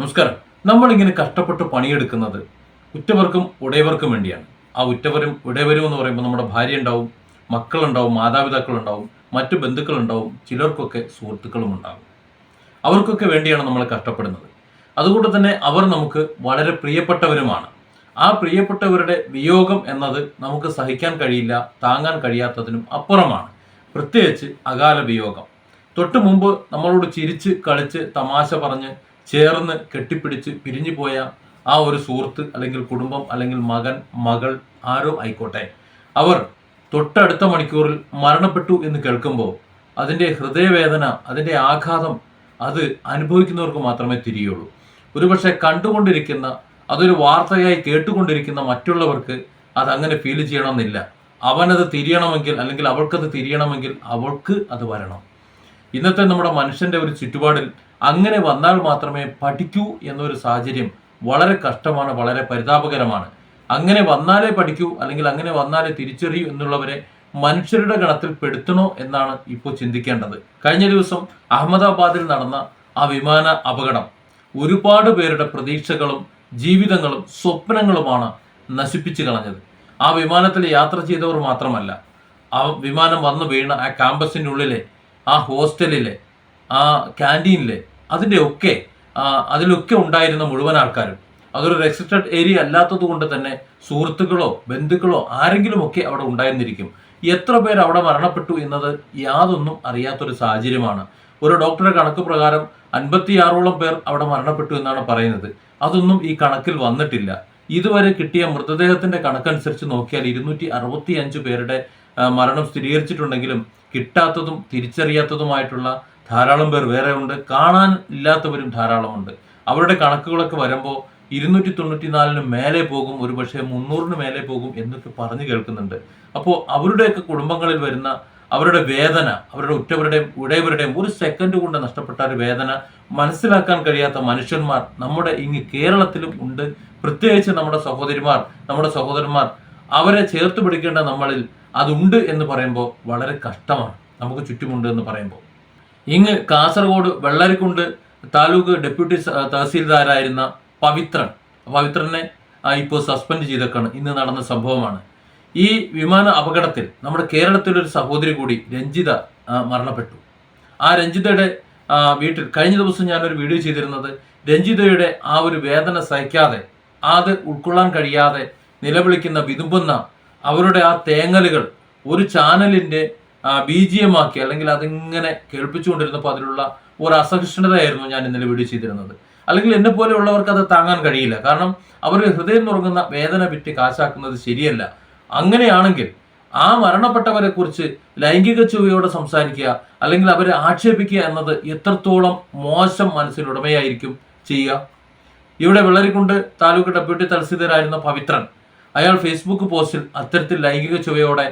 നമസ്കാരം. നമ്മളിങ്ങനെ കഷ്ടപ്പെട്ട് പണിയെടുക്കുന്നത് ഉറ്റവർക്കും ഉടയവർക്കും വേണ്ടിയാണ്. ആ ഉറ്റവരും ഉടയവരും എന്ന് പറയുമ്പോൾ നമ്മുടെ ഭാര്യ ഉണ്ടാവും മക്കളുണ്ടാവും മാതാപിതാക്കളുണ്ടാവും മറ്റു ബന്ധുക്കളുണ്ടാവും ചിലർക്കൊക്കെ സുഹൃത്തുക്കളും ഉണ്ടാവും. അവർക്കൊക്കെ വേണ്ടിയാണ് നമ്മൾ കഷ്ടപ്പെടുന്നത്. അതുകൊണ്ട് തന്നെ അവർ നമുക്ക് വളരെ പ്രിയപ്പെട്ടവരുമാണ്. ആ പ്രിയപ്പെട്ടവരുടെ വിയോഗം എന്നത് നമുക്ക് സഹിക്കാൻ കഴിയില്ല താങ്ങാൻ കഴിയാത്തതിനും അപ്പുറമാണ്. പ്രത്യേകിച്ച് അകാല വിയോഗം. തൊട്ടു മുമ്പ് നമ്മളോട് ചിരിച്ച് കളിച്ച് തമാശ പറഞ്ഞ് ചേർന്ന് കെട്ടിപ്പിടിച്ച് പിരിഞ്ഞു പോയ ആ ഒരു സുഹൃത്ത് അല്ലെങ്കിൽ കുടുംബം അല്ലെങ്കിൽ മകൻ മകൾ ആരോ ആയിക്കോട്ടെ. അവർ തൊട്ടടുത്ത മണിക്കൂറിൽ മരണപ്പെട്ടു എന്ന് കേൾക്കുമ്പോൾ അതിന്റെ ഹൃദയവേദന അതിന്റെ ആഘാതം അത് അനുഭവിക്കുന്നവർക്ക് മാത്രമേ തിരിയുള്ളൂ. ഒരുപക്ഷെ കണ്ടുകൊണ്ടിരിക്കുന്ന അതൊരു വാർത്തയായി കേട്ടുകൊണ്ടിരിക്കുന്ന മറ്റുള്ളവർക്ക് അത് അങ്ങനെ ഫീൽ ചെയ്യണമെന്നില്ല. അവനത് തിരിയണമെങ്കിൽ അല്ലെങ്കിൽ അവൾക്കത് തിരിയണമെങ്കിൽ അവൾക്ക് അത് വരണം. ഇന്നത്തെ നമ്മുടെ മനുഷ്യന്റെ ഒരു ചുറ്റുപാടിൽ അങ്ങനെ വന്നാൽ മാത്രമേ പഠിക്കൂ എന്നൊരു സാഹചര്യം വളരെ കഷ്ടമാണ് വളരെ പരിതാപകരമാണ്. അങ്ങനെ വന്നാലേ പഠിക്കൂ അല്ലെങ്കിൽ അങ്ങനെ വന്നാലേ തിരിച്ചറിയൂ എന്നുള്ളവരെ മനുഷ്യരുടെ ഗണത്തിൽ പെടുത്തണോ എന്നാണ് ഇപ്പോൾ ചിന്തിക്കേണ്ടത്. കഴിഞ്ഞ ദിവസം അഹമ്മദാബാദിൽ നടന്ന ആ വിമാന അപകടം ഒരുപാട് പേരുടെ പ്രതീക്ഷകളും ജീവിതങ്ങളും സ്വപ്നങ്ങളുമാണ് നശിപ്പിച്ചു കളഞ്ഞത്. ആ വിമാനത്തിൽ യാത്ര ചെയ്തവർ മാത്രമല്ല ആ വിമാനം വന്നു വീണ ആ ക്യാമ്പസിനുള്ളിലെ ആ ഹോസ്റ്റലിലെ ആ ക്യാന്റീനിലെ അതിന്റെ ഒക്കെ അതിലൊക്കെ ഉണ്ടായിരുന്ന മുഴുവൻ ആൾക്കാരും. അതൊരു റെസ്ട്രിക്റ്റഡ് ഏരിയ അല്ലാത്തത് കൊണ്ട് തന്നെ സുഹൃത്തുക്കളോ ബന്ധുക്കളോ ആരെങ്കിലും ഒക്കെ അവിടെ ഉണ്ടായിരുന്നിരിക്കും. എത്ര പേർ അവിടെ മരണപ്പെട്ടു എന്നത് യാതൊന്നും അറിയാത്തൊരു സാഹചര്യമാണ്. ഒരു ഡോക്ടറുടെ കണക്ക് പ്രകാരം അൻപത്തിയാറോളം പേർ അവിടെ മരണപ്പെട്ടു എന്നാണ് പറയുന്നത്. അതൊന്നും ഈ കണക്കിൽ വന്നിട്ടില്ല. ഇതുവരെ കിട്ടിയ മൃതദേഹത്തിന്റെ കണക്കനുസരിച്ച് നോക്കിയാൽ ഇരുന്നൂറ്റി അറുപത്തി അഞ്ച് പേരുടെ മരണം സ്ഥിരീകരിച്ചിട്ടുണ്ടെങ്കിലും കിട്ടാത്തതും തിരിച്ചറിയാത്തതുമായിട്ടുള്ള ധാരാളം പേർ വേറെ ഉണ്ട്. കാണാൻ ഇല്ലാത്തവരും ധാരാളമുണ്ട്. അവരുടെ കണക്കുകളൊക്കെ വരുമ്പോൾ ഇരുന്നൂറ്റി തൊണ്ണൂറ്റിനാലിന് മേലെ പോകും ഒരു പക്ഷേ മുന്നൂറിന് മേലെ പോകും എന്നൊക്കെ പറഞ്ഞു കേൾക്കുന്നുണ്ട്. അപ്പോൾ അവരുടെയൊക്കെ കുടുംബങ്ങളിൽ വരുന്ന അവരുടെ വേദന അവരുടെ ഉറ്റവരുടെയും ഉടയവരുടെയും ഒരു സെക്കൻഡ് കൊണ്ട് നഷ്ടപ്പെട്ട ഒരു വേദന മനസ്സിലാക്കാൻ കഴിയാത്ത മനുഷ്യന്മാർ നമ്മുടെ ഇങ്ങ് കേരളത്തിലും ഉണ്ട്. പ്രത്യേകിച്ച് നമ്മുടെ സഹോദരിമാർ നമ്മുടെ സഹോദരന്മാർ അവരെ ചേർത്ത് പിടിക്കേണ്ട നമ്മളിൽ അതുണ്ട് എന്ന് പറയുമ്പോൾ വളരെ കഷ്ടമാണ്. നമുക്ക് ചുറ്റുമുണ്ട് എന്ന് പറയുമ്പോൾ. ഇങ്ങ് കാസർഗോഡ് വെള്ളരിക്കുണ്ട് താലൂക്ക് ഡെപ്യൂട്ടി തഹസീൽദാരായിരുന്ന പവിത്രൻ. പവിത്രനെ ഇപ്പോൾ സസ്പെൻഡ് ചെയ്തേക്കാണ്. ഇന്ന് നടന്ന സംഭവമാണ്. ഈ വിമാന അപകടത്തിൽ നമ്മുടെ കേരളത്തിലൊരു സഹോദരി കൂടി രഞ്ജിത മരണപ്പെട്ടു. ആ രഞ്ജിതയുടെ വീട്ടിൽ കഴിഞ്ഞ ദിവസം ഞാനൊരു വീഡിയോ ചെയ്തിരുന്നത് രഞ്ജിതയുടെ ആ ഒരു വേദന സഹിക്കാതെ അത് ഉൾക്കൊള്ളാൻ കഴിയാതെ നിലവിളിക്കുന്ന വിതുമ്പുന്ന അവരുടെ ആ തേങ്ങലുകൾ ഒരു ചാനലിന്റെ ബി ജി എം ആക്കി അല്ലെങ്കിൽ അതിങ്ങനെ കേൾപ്പിച്ചുകൊണ്ടിരുന്നപ്പോൾ അതിലുള്ള ഒരു അസഹിഷ്ണുതയായിരുന്നു ഞാൻ ഇന്നലെ വീഡിയോ ചെയ്തിരുന്നത്. അല്ലെങ്കിൽ എന്നെ പോലെയുള്ളവർക്ക് അത് താങ്ങാൻ കഴിയില്ല. കാരണം അവരുടെ ഹൃദയം നുറങ്ങുന്ന വേദന വിറ്റ് കാശാക്കുന്നത് ശരിയല്ല. അങ്ങനെയാണെങ്കിൽ ആ മരണപ്പെട്ടവരെ കുറിച്ച് ലൈംഗിക ചുവയോടെ സംസാരിക്കുക അല്ലെങ്കിൽ അവരെ ആക്ഷേപിക്കുക എന്നത് എത്രത്തോളം മോശം മനസ്സിനുടമയായിരിക്കും ചെയ്യുക. ഇവിടെ വെള്ളരിക്കുണ്ട് താലൂക്ക് ഡെപ്യൂട്ടി തലസ്ഥിതരായിരുന്ന പവിത്രൻ. അയാൾ ഫേസ്ബുക്ക് പോസ്റ്റിൽ അത്തരത്തിൽ ലൈംഗിക ചുവയോടെ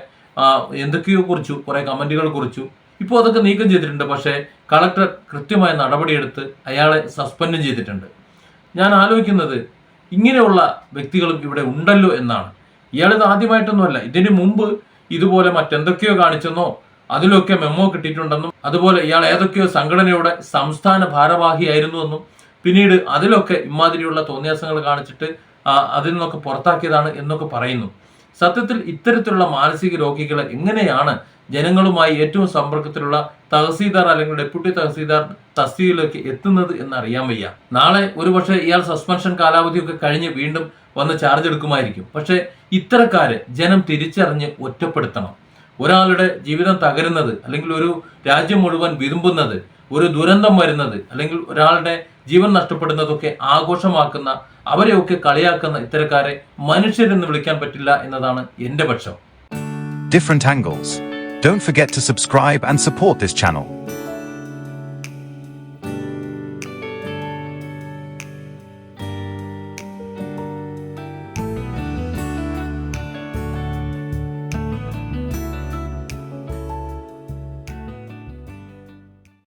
എന്തൊക്കെയോ കുറിച്ചു കുറെ കമന്റുകൾ കുറിച്ചു. ഇപ്പോൾ അതൊക്കെ നീക്കം ചെയ്തിട്ടുണ്ട് പക്ഷേ കളക്ടർ കൃത്യമായ നടപടിയെടുത്ത് അയാളെ സസ്പെൻഡും ചെയ്തിട്ടുണ്ട്. ഞാൻ ആലോചിക്കുന്നത് ഇങ്ങനെയുള്ള വ്യക്തികളും ഇവിടെ ഉണ്ടല്ലോ എന്നാണ്. ഇയാളിത് ആദ്യമായിട്ടൊന്നുമല്ല. ഇതിനു മുമ്പ് ഇതുപോലെ മറ്റെന്തൊക്കെയോ കാണിച്ചെന്നോ അതിലൊക്കെ മെമ്മോ കിട്ടിയിട്ടുണ്ടെന്നും അതുപോലെ ഇയാൾ ഏതൊക്കെയോ സംഘടനയുടെ സംസ്ഥാന ഭാരവാഹിയായിരുന്നുവെന്നും പിന്നീട് അതിലൊക്കെ ഇമാതിരിയുള്ള തോന്നിയാസങ്ങൾ കാണിച്ചിട്ട് അതിൽ നിന്നൊക്കെ പുറത്താക്കിയതാണ് എന്നൊക്കെ പറയുന്നു. സത്യത്തിൽ ഇത്തരത്തിലുള്ള മാനസിക രോഗികളെ എങ്ങനെയാണ് ജനങ്ങളുമായി ഏറ്റവും സമ്പർക്കത്തിലുള്ള തഹസീൽദാർ അല്ലെങ്കിൽ ഡെപ്യൂട്ടി തഹസീൽദാർ തസ്തികയിലേക്ക് എത്തുന്നത് എന്നറിയാൻ വയ്യ. നാളെ ഒരുപക്ഷെ ഇയാൾ സസ്പെൻഷൻ കാലാവധിയൊക്കെ കഴിഞ്ഞ് വീണ്ടും വന്ന് ചാർജ് എടുക്കുമായിരിക്കും. പക്ഷേ ഇത്തരക്കാരെ ജനം തിരിച്ചറിഞ്ഞ് ഒറ്റപ്പെടുത്തണം. ഒരാളുടെ ജീവിതം തകരുന്നത് അല്ലെങ്കിൽ ഒരു രാജ്യം മുഴുവൻ വിരുമ്പുന്നത് ഒരു ദുരന്തം വരുന്നത് അല്ലെങ്കിൽ ഒരാളുടെ ജീവൻ നഷ്ടപ്പെടുന്നതൊക്കെ ആഘോഷമാക്കുന്ന അവരെയൊക്കെ കളിയാക്കുന്ന ഇത്തരക്കാരെ മനുഷ്യരെന്ന് വിളിക്കാൻ പറ്റില്ല എന്നതാണ് എന്റെ പക്ഷം different angles don't forget to subscribe and support this channel.